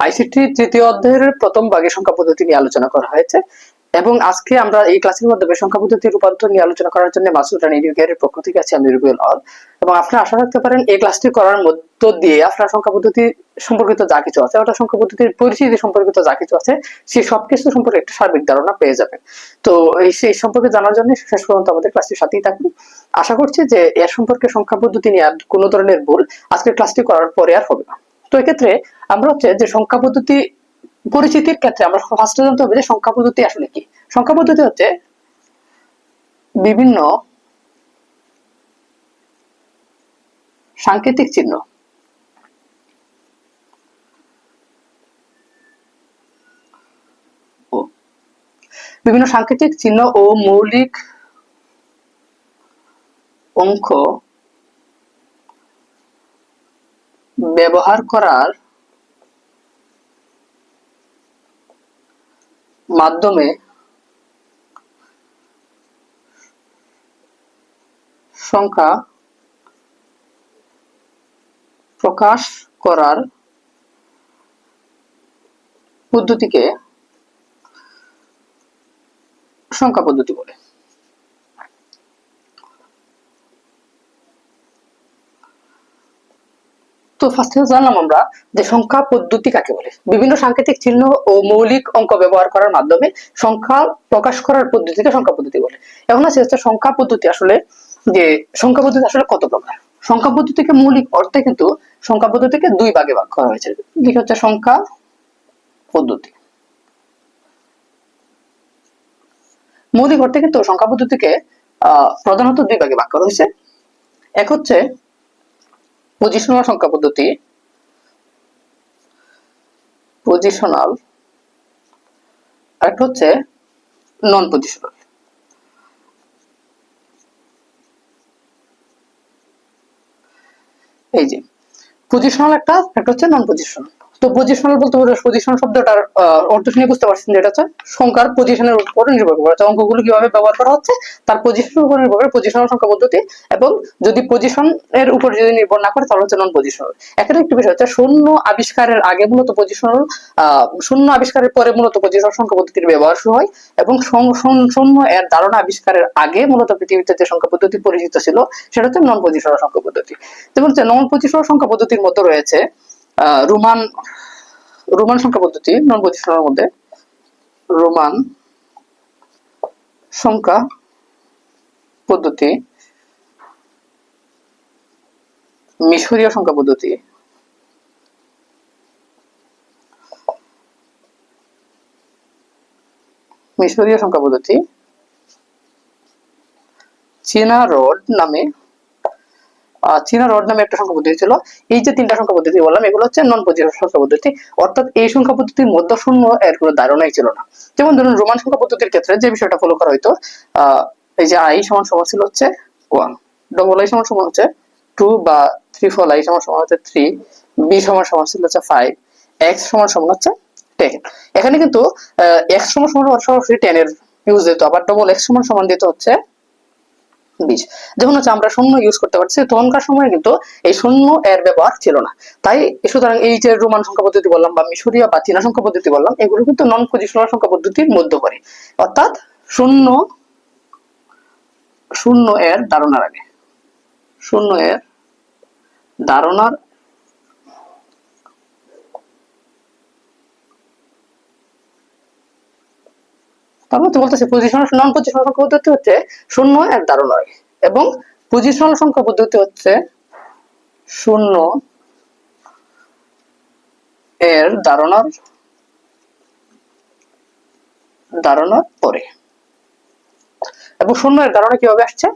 ICT তৃতীয় অধ্যায়ের প্রথম ভাগে সংখ্যা পদ্ধতি নিয়ে আলোচনা করা হয়েছে, এবং আজকে আমরা এই ক্লাসের মাধ্যমে সংখ্যা পদ্ধতির রূপান্তর নিয়ে আলোচনা করার জন্য মাসুদ রানী এর পক্ষ থেকে আছি, আমি রুবিউল হক এবং আপনারা আশা রাখতে পারেন, এই ক্লাসটি করার মধ্য দিয়ে আপনারা সংখ্যা পদ্ধতি সম্পর্কিত যা কিছু আছে, অর্থাৎ সংখ্যা পদ্ধতির পরিচিতি সম্পর্কিত যা কিছু আছে, সেই সবকিছু সম্পর্কে একটা সার্বিক ধারণা পেয়ে যাবেন। তো এই সেই সম্পর্কে জানার জন্য শেষ পর্যন্ত আমাদের ক্লাসটির সাথেই থাকুন। আশা করছি যে এর সম্পর্কে সংখ্যা পদ্ধতি নিয়ে আর কোনো ধরনের ভুল আজকের ক্লাসটি করার পরে আর হবে না। তো এক্ষেত্রে আমরা হচ্ছে যে সংখ্যা পদ্ধতি পরিচিতির ক্ষেত্রে আমরা ফার্স্টে জানতে হবে যে সংখ্যা পদ্ধতি আসলে কি? সংখ্যা পদ্ধতি হচ্ছে বিভিন্ন সাংকেতিক চিহ্ন। বিভিন্ন সাংকেতিক চিহ্ন ও মৌলিক অঙ্ক ব্যবহার করার মাধ্যমে সংখ্যা প্রকাশ করার পদ্ধতিকে সংখ্যা পদ্ধতি বলে। তো ফার্স্টে জানলাম আমরা যে সংখ্যা পদ্ধতি কাকে বলে? বিভিন্ন সাংকেতিক চিহ্ন ও মৌলিক অঙ্ক ব্যবহার করার মাধ্যমে সংখ্যা প্রকাশ করার পদ্ধতিকে সংখ্যা পদ্ধতি বলে। এখন আছে হচ্ছে সংখ্যা পদ্ধতি আসলে যে সংখ্যা পদ্ধতি আসলে কত প্রকার? সংখ্যা পদ্ধতিকে মৌলিক অর্থে কিন্তু সংখ্যা পদ্ধতিকে দুই ভাগে ভাগ করা হয়েছে। কি হচ্ছে সংখ্যা পদ্ধতি। মৌলিক অর্থে কিন্তু সংখ্যা পদ্ধতিকে, আহ, প্রধানত দুই ভাগে ভাগ করা হয়েছে। এক হচ্ছে পজিশনাল সংখ্যা পদ্ধতি। পজিশনাল আরেকটা হচ্ছে নন পজিশনাল এই যে পজিশনাল একটা একটা হচ্ছে নন পজিশনাল তো পজিশনাল বলতে পজিশন শব্দটার অর্থ শুনে বুঝতে পারছেন যেটা হচ্ছে সংখ্যার পজিশনের উপর নির্ভর করে। অর্থাৎ অঙ্কগুলো কীভাবে ব্যবহার করা হচ্ছে? তার পজিশনের উপর নির্ভর করে পজিশনাল সংখ্যা পদ্ধতি এবং যদি পজিশন এর উপর যদি নির্ভর না করে, তাহলে হচ্ছে নন পজিশনাল এখানে একটি বিষয় হচ্ছে শূন্য আবিষ্কারের আগে মূলত পজিশনাল শূন্য আবিষ্কারের পরে মূলত পজিশনাল সংখ্যা পদ্ধতির ব্যবহার শুরু হয় এবং শূন্য- এর ধারণা আবিষ্কারের আগে মূলত পৃথিবীতে যে সংখ্যা পদ্ধতি পরিচিত ছিল, সেটা হচ্ছে নন পজিশনাল সংখ্যা পদ্ধতি। যেমন নন পজিশনাল সংখ্যা পদ্ধতির মধ্যে রয়েছে রোমান রোমান সংখ্যা পদ্ধতি নন পজিশনাল মধ্যে রোমান সংখ্যা পদ্ধতি, মিশরীয় সংখ্যা পদ্ধতি, মিশরীয় সংখ্যা পদ্ধতি, চীনা রড নামে চীনা রড নামে একটা সংখ্যা পদ্ধতি ছিল। এই যে তিনটা সংখ্যা পদ্ধতি বললাম এগুলো হচ্ছে নন পজিটিভ সংখ্যা পদ্ধতি। অর্থাৎ এই সংখ্যা পদ্ধতির মধ্য শূন্য এর কোনো ধারণাই ছিল না। যেমন ধরুন রোমান সংখ্যা পদ্ধতির ক্ষেত্রে যে বিষয়টা ফলো করা হইতো আহ, এই যে আই সমান সমান ছিল হচ্ছে ওয়ান ডবল আই সমান সমান হচ্ছে টু বা থ্রি ফোর আই সমান সমান হচ্ছে থ্রি বি সমান সমান ছিল হচ্ছে ফাইভ এক্স সমান সমান হচ্ছে টেন এখানে কিন্তু এক্স সমান সমান সরাসরি টেন এর ইউজ দিত আবার ডবল এক্স সমান সমান দিতে হচ্ছে বিশ যখন হচ্ছে আমরা শূন্য ইউজ করতে পারছি, তখনকার সময় কিন্তু এই শূন্য এর ব্যবহার ছিল না। তাই সুতরাং এই যে রোমান সংখ্যা পদ্ধতি বললাম বা মিশরিয়া বা চীনা সংখ্যা পদ্ধতি বললাম, এগুলো কিন্তু নন পজিশনাল সংখ্যা পদ্ধতির মধ্যে পড়ে অর্থাৎ শূন্য শূন্য এর ধারণার আগে, শূন্য এর ধারণার তারপর তো বলতেছে পজিশনাল নন পজিশনাল সংখ্যা পদ্ধতি হচ্ছে শূন্য, এক ধারণা আগে এবং পজিশনাল সংখ্যা পদ্ধতি হচ্ছে শূন্য, এর ধারণার ধারণার পরে। এবং শূন্য, এর ধারণা কীভাবে আসছে?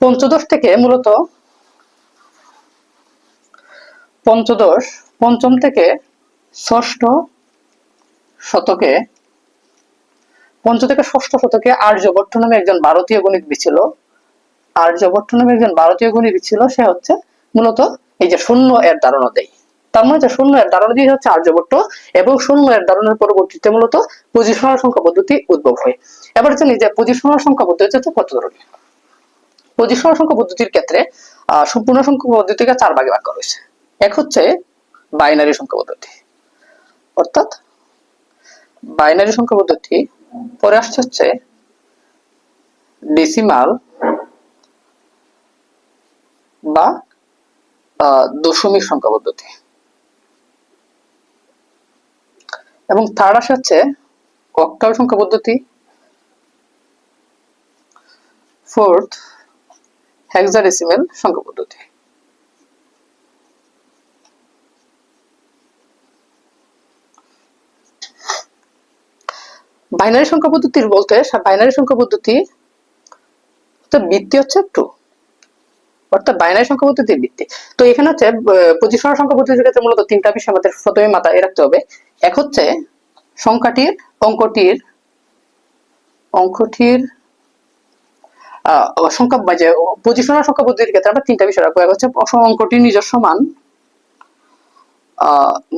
পঞ্চদশ থেকে মূলত পঞ্চদশ, পঞ্চম থেকে ষষ্ঠ শতকে পঞ্চ থেকে ষষ্ঠ শতকে আর্যভট্ট নামে একজন ভারতীয় গণিতবিদ ছিল। আর্যভট্ট নামে একজন ভারতীয় গণিতবিদ ছিল, সে হচ্ছে মূলত এই যে শূন্য এর ধারণা দেয়। তার মানে যে শূন্য এর ধারণা দিয়ে হচ্ছে আর্যভট্ট এবং শূন্য এর ধারণার পরবর্তীতে মূলত পজিশনাল সংখ্যা পদ্ধতি উদ্ভব হয়। এবার জানি যে পজিশনাল সংখ্যা পদ্ধতি হচ্ছে কত ধরনের? পজিশনাল সংখ্যা পদ্ধতির ক্ষেত্রে সম্পূর্ণ সংখ্যা পদ্ধতিকে চার ভাগে ভাগ করা হয়েছে। এক হচ্ছে বাইনারি সংখ্যা পদ্ধতি। অর্থাৎ বাইনারি সংখ্যা পদ্ধতি পরে আসছে হচ্ছে ডেসিমাল বা দশমিক সংখ্যা পদ্ধতি। এবং থার্ড আসে হচ্ছে অক্টাল সংখ্যা পদ্ধতি। ফোর্থ হেক্সাডেসিমেল সংখ্যা পদ্ধতি। বাইনারি সংখ্যা পদ্ধতির বলতে বাইনারি সংখ্যা পদ্ধতি তো ভিত্তি হচ্ছে টু অর্থাৎ বাইনারি সংখ্যা পদ্ধতির ভিত্তি তো এখানে হচ্ছে পজিশনাল সংখ্যা পদ্ধতির ক্ষেত্রে মূলত তিনটা বিষয় আমাদের প্রথমে মাথায় রাখতে হবে। এক হচ্ছে সংখ্যাটির, অঙ্কটির অঙ্কটির সংখ্যা যে পজিশনাল সংখ্যা পদ্ধতির ক্ষেত্রে আমরা তিনটা বিষয় রাখব। এক হচ্ছে অঙ্কটির নিজস্ব মান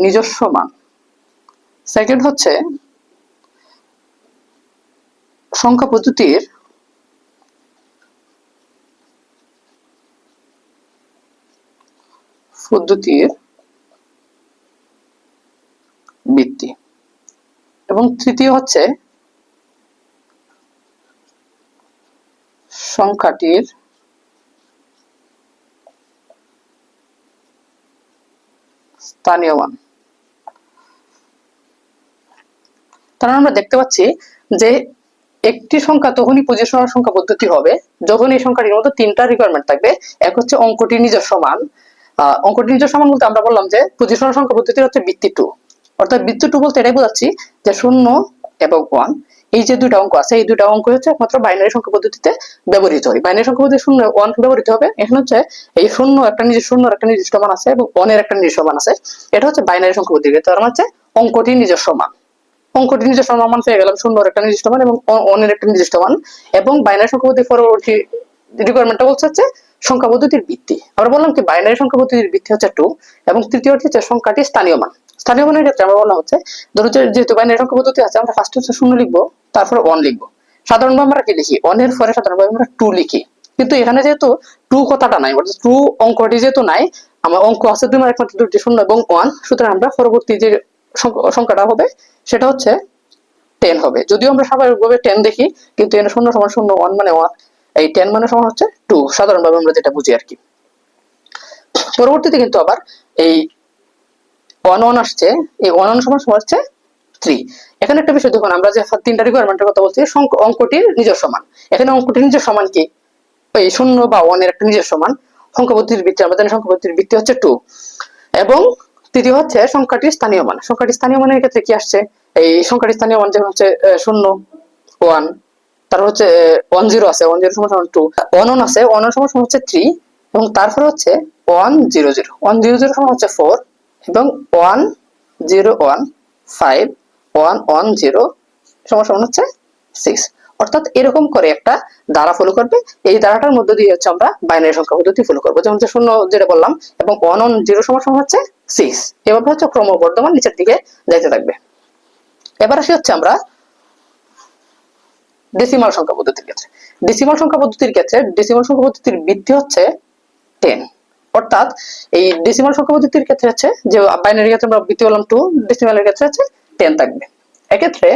নিজস্ব মান। সেকেন্ড হচ্ছে সংখ্যা পদ্ধতির পদ্ধতির ভিত্তি। এবং তৃতীয় হচ্ছে সংখ্যাটির স্থানীয় মান। আমরা দেখতে পাচ্ছি যে একটি সংখ্যা তখনই পজিশনাল সংখ্যা পদ্ধতি হবে যখন এই সংখ্যাটির মধ্যে তিনটা রিকোয়ারমেন্ট থাকবে এক হচ্ছে অঙ্কটির নিজস্ব মান আহ, অঙ্কটির নিজস্ব মান বলতে আমরা বললাম যে পজিশনাল সংখ্যা পদ্ধতি হচ্ছে ভিত্তি টু। অর্থাৎ ভিত্তি টু বলতে এটাই বোঝাচ্ছি যে শূন্য এবং ওয়ান এই যে দুইটা অঙ্ক আছে এই দুইটা অঙ্ক হচ্ছে একমাত্র বাইনারি সংখ্যা পদ্ধতিতে ব্যবহৃত হয়। বাইনারি সংখ্যা পদ্ধতি শূন্য ওয়ান ব্যবহৃত হবে। এখানে হচ্ছে এই শূন্য একটা নিজের শূন্য একটা নিজস্ব মান আছে এবং ওয়ানের একটা নিজস্ব মান আছে। এটা হচ্ছে বাইনারি সংখ্যা পদ্ধতি তার মানে হচ্ছে অঙ্কটি নিজস্ব মান অঙ্কটির নিজস্ব মান পেয়ে গেলাম শূন্যর একটা নির্দিষ্ট মান এবং অনের একটা নির্দিষ্ট মান এবং বাইনারি সংখ্যা পদ্ধতির পরবর্তী রিকোয়ারমেন্টটা বলছে হচ্ছে সংখ্যা পদ্ধতির ভিত্তি। আমরা বললাম কি বাইনারি সংখ্যা পদ্ধতির ভিত্তি হচ্ছে টু এবং তৃতীয়টি হচ্ছে সংখ্যাটি স্থানীয় মান। স্থানীয় মানের ক্ষেত্রে আমরা বললাম হচ্ছে, ধরো যেহেতু বাইনারি সংখ্যা পদ্ধতি আছে, আমরা ফার্স্ট হচ্ছে শূন্য লিখব, তারপরে ওয়ান লিখব। সাধারণভাবে আমরা কি লিখি? অনের পরে সাধারণভাবে আমরা টু লিখি। কিন্তু এখানে যেহেতু টু কথাটা নাই, অর্থাৎ টু অঙ্কটি যেহেতু নাই, আমার অঙ্ক আছে দুই মানে একমাত্র দুটি শূন্য এবং ওয়ান সুতরাং আমরা পরবর্তী যে সংখ্যাটা হবে, সেটা হচ্ছে টেন হবে। যদিও আমরা স্বাভাবিকভাবে টেন দেখি, কিন্তু এখানে শূন্য সমান শূন্য ওয়ান মানে ওয়ান এই টেন মানে সমান হচ্ছে টু সাধারণভাবে আমরা যেটা বুঝি আর কি। পরবর্তীতে কিন্তু আবার এই ওয়ান ওয়ান আসছে, এই ওয়ান ওয়ান সমান সমান হচ্ছে থ্রি এখানে একটা বিষয় দেখুন, আমরা যে তিনটা রিকোয়ারমেন্টের কথা বলছি অঙ্কটির নিজস্ব মান। এখানে অঙ্কটির নিজস্ব মান কি? এই শূন্য বা ওয়ানের একটা নিজস্ব মান। সংখ্যা পদ্ধতির ভিত্তি, আমরা জানি সংখ্যা পদ্ধতির ভিত্তি হচ্ছে টু এবং তৃতীয় হচ্ছে সংখ্যাটির স্থানীয় মান। সংখ্যাটির স্থানীয় মানের ক্ষেত্রে কি আসছে? এই সংখ্যাটির স্থানীয় মান যেমন হচ্ছে শূন্য ওয়ান তারপর হচ্ছে ওয়ান জিরো আছে ওয়ান জিরো সমান টু ওয়ান ওয়ান আছে ওয়ান ওয়ান সমান হচ্ছে থ্রি এবং তারপরে হচ্ছে one zero zero one zero zero সমান হচ্ছে ফোর এবং one zero one five one one zero সমান সমান হচ্ছে সিক্স অর্থাৎ এরকম করে একটা দ্বারা ফলো করবে। এই দ্বারাটার মধ্যে দিয়ে হচ্ছে আমরা বাইনারি সংখ্যা পদ্ধতি ফলো করব। যেমন হচ্ছে শূন্য যেটা বললাম, এবং ওয়ান ওয়ান জিরো সমান সমান হচ্ছে সিক্স এভাবে হচ্ছে ক্রমবর্ধমান নিচের দিকে যাইতে থাকবে। এবার আসি হচ্ছে আমরা ডেসিমাল সংখ্যা পদ্ধতির ক্ষেত্রে। ডেসিমাল সংখ্যা পদ্ধতির ক্ষেত্রে ডেসিমাল সংখ্যা পদ্ধতির ভিত্তি হচ্ছে টেন অর্থাৎ এই ডেসিমাল সংখ্যা পদ্ধতির ক্ষেত্রে হচ্ছে যে বাইনারি ক্ষেত্রে আমরা ভিত্তি বললাম টু ডেসিমালের ক্ষেত্রে হচ্ছে টেন থাকবে। এক্ষেত্রে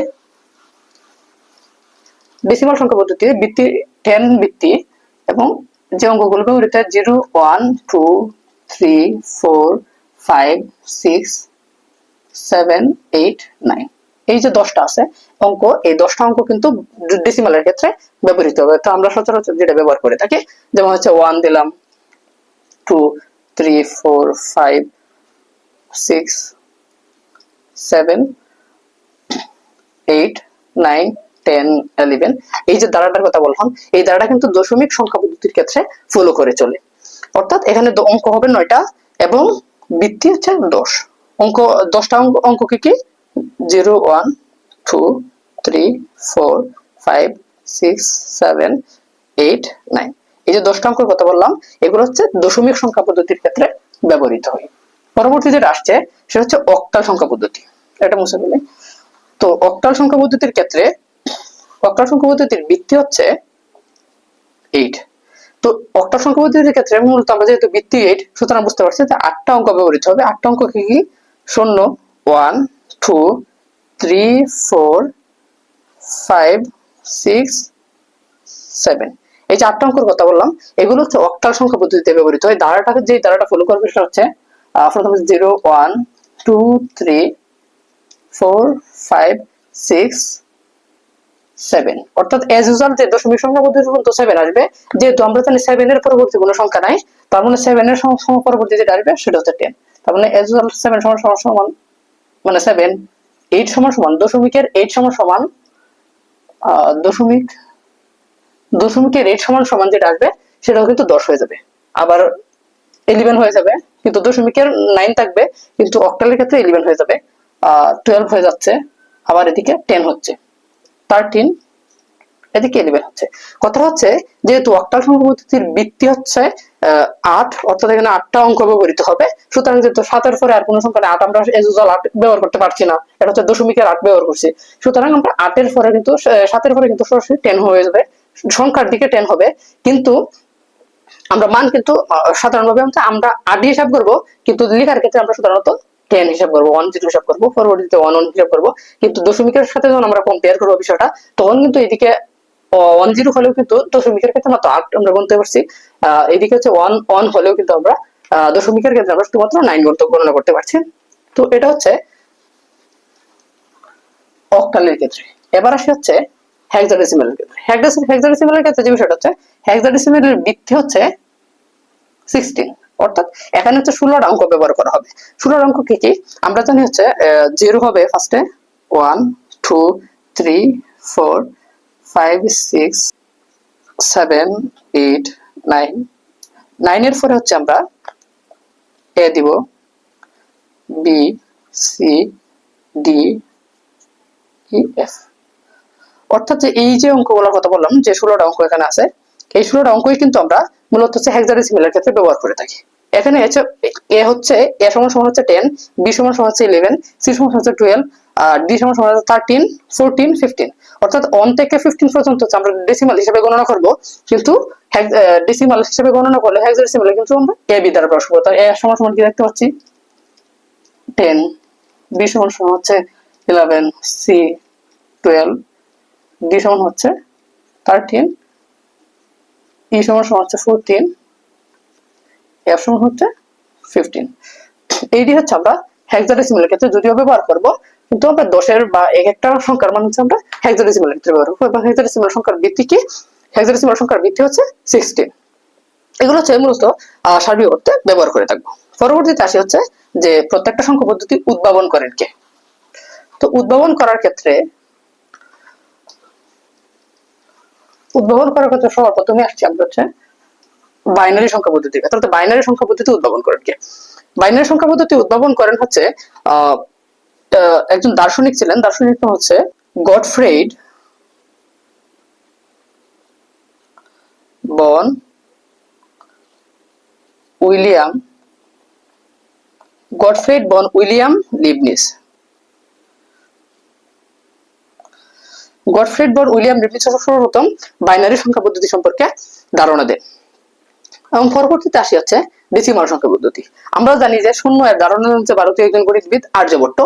ডেসিমাল সংখ্যা পদ্ধতি ভিত্তি টেন ভিত্তি এবং যে অঙ্কগুলো zero one two three four five six seven eight nine এই যে দশটা আছে, অঙ্ক, এই দশটা অঙ্ক কিন্তু ক্ষেত্রে ব্যবহৃত হবে। তো আমরা সচরাচর যেটা ব্যবহার করে থাকি, যেমন হচ্ছে ওয়ান দিলাম two three four five six seven eight nine ten eleven এই যে দ্বারাটার কথা বললাম, এই দ্বারাটা কিন্তু দশমিক সংখ্যা পদ্ধতির ক্ষেত্রে ফলো করে চলে। অর্থাৎ এখানে অঙ্ক হবে নয়টা এবং বৃত্তি হচ্ছে দশ। অঙ্ক, দশটা অঙ্ক অঙ্ক কি কি? Zero, one, two, three, four, five, six, seven, eight, nine. এই যে দশটা অঙ্কের কথা বললাম, এগুলো হচ্ছে দশমিক সংখ্যা পদ্ধতির ক্ষেত্রে ব্যবহৃত হয়। পরবর্তী যেটা আসছে, সেটা হচ্ছে অক্টাল সংখ্যা পদ্ধতি। এটা মুছে ফেলে। তো অক্টাল সংখ্যা পদ্ধতির ক্ষেত্রে, অক্টাল সংখ্যা পদ্ধতির ভিত্তি হচ্ছে এইট। তো অক্টাল সংখ্যা পদ্ধতির ক্ষেত্রে মূলত আমরা যেহেতু বৃত্তি এইট সুতরাং বুঝতে পারছি যে আটটা অঙ্ক ব্যবহৃত হবে। আটটা অঙ্ক কি কি? শূন্য one two three four five six seven এই যে আটটা অঙ্কের কথা বললাম, এগুলো হচ্ছে অক্টাল সংখ্যা পদ্ধতিতে ব্যবহৃত হয়। ধারাটাকে যে ধারাটা ফলো করবে সেটা হচ্ছে প্রথমে zero one two three four five six seven অর্থাৎ এজ ইউজাল যে দশমিক সংখ্যা পর্যন্ত সেভেন আসবে, যেহেতু আমরা জানি সেভেন এর পরবর্তী কোনো সংখ্যা নাই, তার মানে সেভেন এর পরবর্তী যেটা আসবে সেটা হচ্ছে টেন তার মানে এজ ইউজাল সেভেন সমান সমান সমান মানে সেভেন এইট সমান সমান দশমিকের এইট সমান সমান দশমিক, দশমিকের এইট সমান সমান যেটা আসবে, সেটাও কিন্তু দশ হয়ে যাবে। আবার ইলেভেন হয়ে যাবে, কিন্তু দশমিকের নাইন থাকবে, কিন্তু অক্টালের ক্ষেত্রে ইলেভেন হয়ে যাবে টুয়েলভ হয়ে যাচ্ছে, আবার এদিকে টেন হচ্ছে। থার্টিন এদিকে ইলেভেন হচ্ছে? কথাটা হচ্ছে, যেহেতু অক্টাল সংখ্যা পদ্ধতির ভিত্তি হচ্ছে আট, অর্থাৎ এখানে আটটা অঙ্ক ব্যবহৃত হবে, সুতরাং যেহেতু সাতের পরে আর কোনো সংখ্যা আট আমরা এজুজাল আট ব্যবহার করতে পারছি না, এটা হচ্ছে দশমিকের আট ব্যবহার করছি। সুতরাং আমরা আটের পরে কিন্তু সাতের পরে কিন্তু সরাসরি টেন হয়ে যাবে, সংখ্যার দিকে টেন হবে, কিন্তু আমরা মান কিন্তু সাধারণভাবে আমরা আডি হিসাব করব, কিন্তু লেখার ক্ষেত্রে আমরা সাধারণত টেন হিসাব করব ওয়ান জিরো হিসাব করব পরবর্তীতে ওয়ান ওয়ান হিসাব করব। কিন্তু দশমিকের সাথে যখন আমরা কম্পেয়ার করব বিষয়টা, তখন কিন্তু এদিকে ওয়ান জিরো হলেও কিন্তু দশমিকের ক্ষেত্রে মাত্র আট আমরা গুনতে পারছি। এদিকে হচ্ছে ওয়ান ওয়ান হলেও কিন্তু আমরা দশমিকের ক্ষেত্রে আমরা শুধুমাত্র নাইন গণনা করতে পারছি। তো এটা হচ্ছে অক্টালের ক্ষেত্রে। এবার আসি হচ্ছে হেক্সাডেসিমেলের ক্ষেত্রে। হেক্সাডেসিমেলের ক্ষেত্রে যে বিষয়টা হচ্ছে হেক্সাডেসিমেলের ভিত্তি হচ্ছে সিক্সটিন অর্থাৎ এখানে হচ্ছে ষোলোটা অঙ্ক ব্যবহার করা হবে। ষোলোর অঙ্ক কি কি? আমরা জানি হচ্ছে জিরো হবে ফার্স্টে one two three four five six seven eight nine নাইনের পরে হচ্ছে আমরা এ দিব B C D E F অর্থাৎ এই যে অঙ্কগুলোর কথা বললাম, যে ষোলোটা অঙ্ক এখানে আছে, এই ষোলোটা অঙ্কই কিন্তু আমরা মূলত হচ্ছে হেক্সাডেসিমেলের ক্ষেত্রে ব্যবহার করে থাকি। এখানে হচ্ছে এ হচ্ছে, এ সমান সমান হচ্ছে টেন বি সমান সমান হচ্ছে ইলেভেন সি সমান সমান হচ্ছে টুয়েলভ আর ডি সমান সমান হচ্ছে থার্টিন ফোরটিন ফিফটিন অর্থাৎ ওয়ান থেকে ফিফটিন পর্যন্ত আমরা ডেসিমাল হিসেবে গণনা করব, কিন্তু ডেসিমাল হিসেবে গণনা করলে হেক্সাডেসিমেলে কিন্তু আমরা এ বি দ্বারা প্রকাশ করব। তার এ সমান সমান কি দেখতে পাচ্ছি? টেন বি সমান সমান হচ্ছে ইলেভেন সি টুয়েলভ ডি সমান হচ্ছে থার্টিন ই সমান সমান হচ্ছে ফোরটিন এফ সমান হচ্ছে ফিফটিন এইটি হচ্ছে আমরা হেক্সাডেসিমেলের ক্ষেত্রে যদিও ব্যবহার করব, কিন্তু আমরা দশের বা এক একটা সংখ্যার মান হচ্ছে আমরা হেক্সাডেসিমেলের ক্ষেত্রে ব্যবহার করব। এবং হেক্সাডেসিমেল সংখ্যার ভিত্তি কি? হেক্সাডেসিমেল সংখ্যার ভিত্তি হচ্ছে সিক্সটিন এগুলো হচ্ছে মূলত সার্বিক অর্থে ব্যবহার করে থাকব। পরবর্তীতে আসি হচ্ছে যে প্রত্যেকটা সংখ্যা পদ্ধতি উদ্ভাবন করেন কে? তো উদ্ভাবন করার ক্ষেত্রে উদ্ভাবন করার ক্ষেত্রে সবার প্রথমে আসছি আমরা হচ্ছে বাইনারি সংখ্যা পদ্ধতি। অর্থাৎ বাইনারি সংখ্যা পদ্ধতি উদ্ভাবন করেন কে বাইনারি সংখ্যা পদ্ধতি উদ্ভাবন করেন হচ্ছে একজন দার্শনিক ছিলেন। দার্শনিক হচ্ছে Gottfried von Wilhelm Gottfried von Wilhelm Leibniz. Gottfried বর উইলিয়াম রিপলি সর্বপ্রথম বাইনারি সংখ্যা পদ্ধতি সম্পর্কে ধারণা দেন এবং পরবর্তীতে আসি হচ্ছে ডেসিমাল সংখ্যা পদ্ধতি। আমরা জানি যে শূন্য এর ধারণা হচ্ছে ভারতীয় একজন গণিতবিদ আর্যভট্ট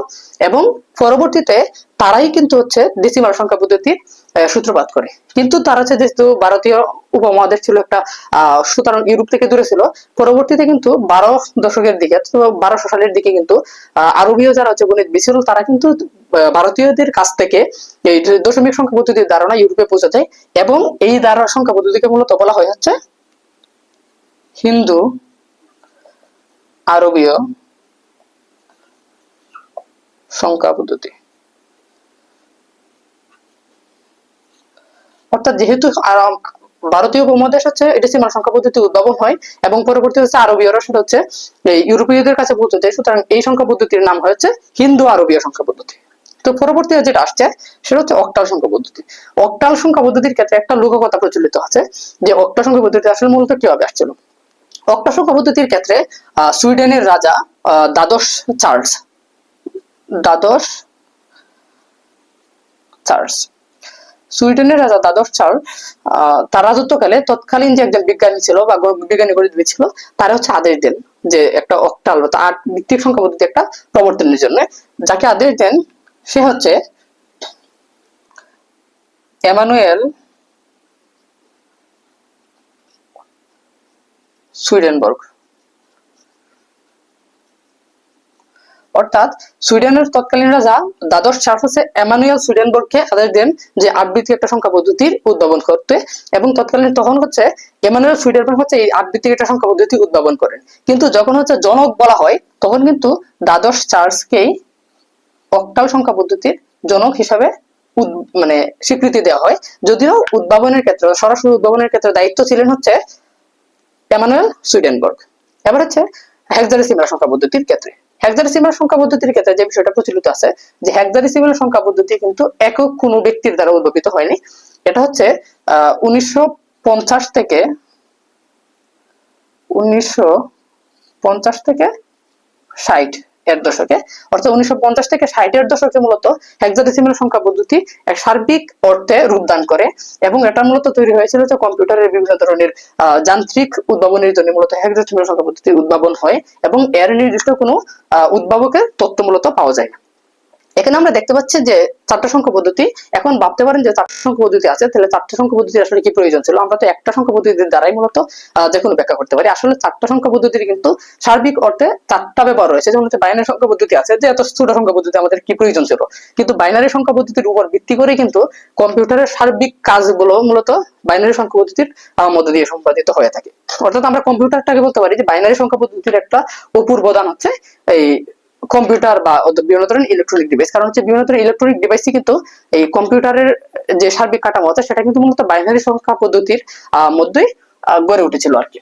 এবং পরবর্তীতে তারাই কিন্তু হচ্ছে ডেসিমাল সংখ্যা পদ্ধতির সূত্রপাত করে। কিন্তু তারা হচ্ছে যেহেতু ভারতীয় উপমহাদেশ ছিল একটা, আহ, সুতরাং ইউরোপ থেকে দূরে ছিল। পরবর্তীতে কিন্তু বারো দশকের দিকে বারোশো সালের দিকে কিন্তু আরবীয় যারা হচ্ছে গণিত ছিল তারা কিন্তু ভারতীয়দের কাছ থেকে এই দশমিক সংখ্যা পদ্ধতির ধারণা ইউরোপে পৌঁছে যায় এবং এই ধারণা সংখ্যা পদ্ধতিকে মূলত বলা হয় হচ্ছে হিন্দু, আরবীয় সংখ্যা পদ্ধতি। অর্থাৎ যেহেতু ভারতীয় উপমহাদেশ হচ্ছে ডেসিমাল সংখ্যা পদ্ধতি উদ্ভাবন হয় এবং পরবর্তী হচ্ছে আরবীয়রা সেটা হচ্ছে ইউরোপীয়দের কাছে পৌঁছে যায় সুতরাং এই সংখ্যা পদ্ধতির নাম হচ্ছে হিন্দু আরবীয় সংখ্যা পদ্ধতি। তো পরবর্তী যেটা আসছে, সেটা হচ্ছে অক্টাল সংখ্যা পদ্ধতি। অক্টাল সংখ্যা পদ্ধতির ক্ষেত্রে একটা লোককথা প্রচলিত আছে যে অক্টাল সংখ্যা পদ্ধতি আসলে মূলত কীভাবে আসছিল? অক্টাল সংখ্যা পদ্ধতির ক্ষেত্রে সুইডেনের রাজা দ্বাদশ চার্লস। দ্বাদশ চার্লস। সুইডেনের রাজা দ্বাদশ চার তার রাজত্বকালে তৎকালীন যে একজন বিজ্ঞানী ছিল বা বিজ্ঞানী গণিতবিদ ছিল, তারা হচ্ছে আদেশ দেন যে একটা অক্টাল বা আট ভিত্তিক সংখ্যা পদ্ধতি একটা প্রবর্তনের জন্য। যাকে আদেশ দেন সে হচ্ছে এমানুয়েল সুইডেনবর্গ। অর্থাৎ সুইডেনের তৎকালীন রাজা দ্বাদশ চার্লসে এমানুয়েল সুইডেনবর্গকে আদেশ দেন যে আটভিত্তিক একটা সংখ্যা পদ্ধতির উদ্ভাবন করতে এবং তৎকালীন তখন হচ্ছে এমানুয়েল সুইডেনবর্গ হচ্ছে এই আটভিত্তিক একটা সংখ্যা পদ্ধতি উদ্ভাবন করেন। কিন্তু যখন হচ্ছে জনক বলা হয়, তখন কিন্তু দ্বাদশ চার্লসকেই অক্টাল সংখ্যা পদ্ধতির জনক হিসাবে মানে স্বীকৃতি দেওয়া হয়। যদিও উদ্ভাবনের ক্ষেত্রে সরাসরি উদ্ভাবনের ক্ষেত্রে দায়িত্ব ছিলেন হচ্ছে এমানুয়েল সুইডেনবর্গ। এবার হচ্ছে হেক্সাডেসিমাল সংখ্যা পদ্ধতির ক্ষেত্রে। হেক্সাডেসিমাল সংখ্যা পদ্ধতির ক্ষেত্রে যে বিষয়টা প্রচলিত আছে, যে হেক্সাডেসিমাল সংখ্যা পদ্ধতি কিন্তু একক কোন ব্যক্তির দ্বারা উদ্ভাবিত হয়নি। এটা হচ্ছে, আহ, উনিশশো পঞ্চাশ থেকে, উনিশশো পঞ্চাশ থেকে ষাট। এর দশকে। অর্থাৎ উনিশশো পঞ্চাশ থেকে ষাটের দশকে মূলত হেক্সাডেসিমাল সংখ্যা পদ্ধতি এক সার্বিক অর্থে রূপদান করে এবং এটা মূলত তৈরি হয়েছিল যে কম্পিউটারের বিভিন্ন ধরনের যান্ত্রিক উদ্ভাবনের জন্য মূলত হেক্সাডেসিমাল সংখ্যা পদ্ধতি উদ্ভাবন হয় এবং এর নির্দিষ্ট কোনো উদ্ভাবকের তথ্য মূলত পাওয়া যায় না। এখানে আমরা দেখতে পাচ্ছি যে চারটা সংখ্যা পদ্ধতি। এখন ভাবতে পারেন যে চারটা সংখ্যা পদ্ধতি আছে, তাহলে চারটা সংখ্যা পদ্ধতি আসলে কি প্রয়োজন ছিল? আমরা তো একটা সংখ্যা পদ্ধতির দ্বারাই মূলত যে কোনো ব্যাখ্যা করতে পারি। আসলে চারটা সংখ্যা পদ্ধতির কিন্তু সার্বিক অর্থে চারটা ব্যবহার রয়েছে। যেমন হচ্ছে বাইনারি সংখ্যা পদ্ধতি আছে যে এত ছোট সংখ্যা পদ্ধতি আমাদের কি প্রয়োজন ছিল? কিন্তু বাইনারি সংখ্যা পদ্ধতির উপর ভিত্তি করে কিন্তু কম্পিউটারের সার্বিক কাজগুলো মূলত বাইনারি সংখ্যা পদ্ধতির মধ্য দিয়ে সম্পাদিত হয়ে থাকে। অর্থাৎ আমরা কম্পিউটারটাকে বলতে পারি যে বাইনারি সংখ্যা পদ্ধতির একটা অপূর্বদান হচ্ছে এই কম্পিউটার বা বিভিন্ন ধরনের ইলেকট্রনিক ডিভাইস কারণ হচ্ছে বিভিন্ন ধরনের ইলেকট্রনিক ডিভাইসই কিন্তু এই কম্পিউটারের যে সার্বিক কাঠামো আছে, সেটা কিন্তু মূলত বাইনারি সংখ্যা পদ্ধতির মধ্যে গড়ে উঠেছিল আর কি।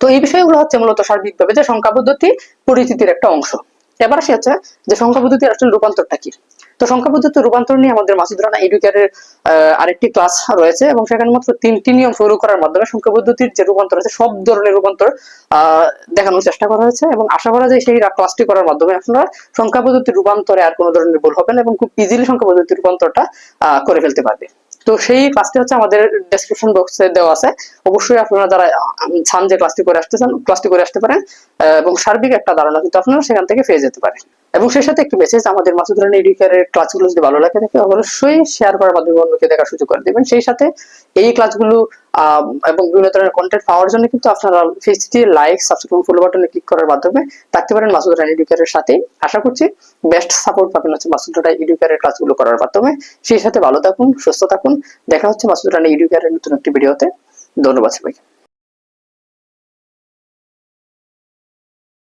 তো এই বিষয়গুলো হচ্ছে মূলত সার্বিকভাবে যে সংখ্যা পদ্ধতি পরিচিতির একটা অংশ। এবার আসি হচ্ছে যে সংখ্যা পদ্ধতির আসলে রূপান্তরটা কি? তো সংখ্যা পদ্ধতির রূপান্তর নিয়ে আমাদের মাসুদ রানা এডুকেয়ারের আরেকটি ক্লাস রয়েছে এবং সেখানে মাত্র তিনটি নিয়ম ফলো করার মাধ্যমে সংখ্যা পদ্ধতির যে রূপান্তর আছে সব ধরনের রূপান্তর দেখানোর চেষ্টা করা হয়েছে এবং আশা করা যায় সেই ক্লাসটি করার মাধ্যমে আপনারা সংখ্যা পদ্ধতির রূপান্তরে আর কোনো ধরনের ভুল হবে না এবং খুব ইজিলি সংখ্যা পদ্ধতির রূপান্তরটা করে ফেলতে পারবে। তো সেই ক্লাসটি হচ্ছে আমাদের ডেসক্রিপশন বক্সে দেওয়া আছে। অবশ্যই আপনারা যারা চান যে ক্লাসটি করে আসতে চান ক্লাসটি করে আসতে পারেন এবং সার্বিক একটা ধারণা কিন্তু আপনারা সেখান থেকে পেয়ে যেতে পারেন। এবং সেই সাথে একটি মেসেজ আমাদের মাসুদ রানী এডুকেয়ারের ক্লাসগুলো যদি ভালো লাগে থাকে অবশ্যই শেয়ার করার মাধ্যমে অন্যকে দেখার সুযোগ করে দেবেন। সেই সাথে এই ক্লাসগুলো এবং বিভিন্ন ধরনের কন্টেন্ট পাওয়ার জন্য কিন্তু আপনারা ফেসটি লাইক সাবস্ক্রাইব ফলো বাটনে ক্লিক করার মাধ্যমে থাকতে পারেন মাসুদ রানী এডুকেয়ারের সাথে আশা করছি বেস্ট সাপোর্ট পাবেন হচ্ছে মাসুদ রানী এডুকেয়ারের ক্লাসগুলো করার মাধ্যমে। সেই সাথে ভালো থাকুন, সুস্থ থাকুন। দেখা হচ্ছে মাসুদ রানী এডুকেয়ারের নতুন একটি ভিডিওতে ধন্যবাদ সবাইকে।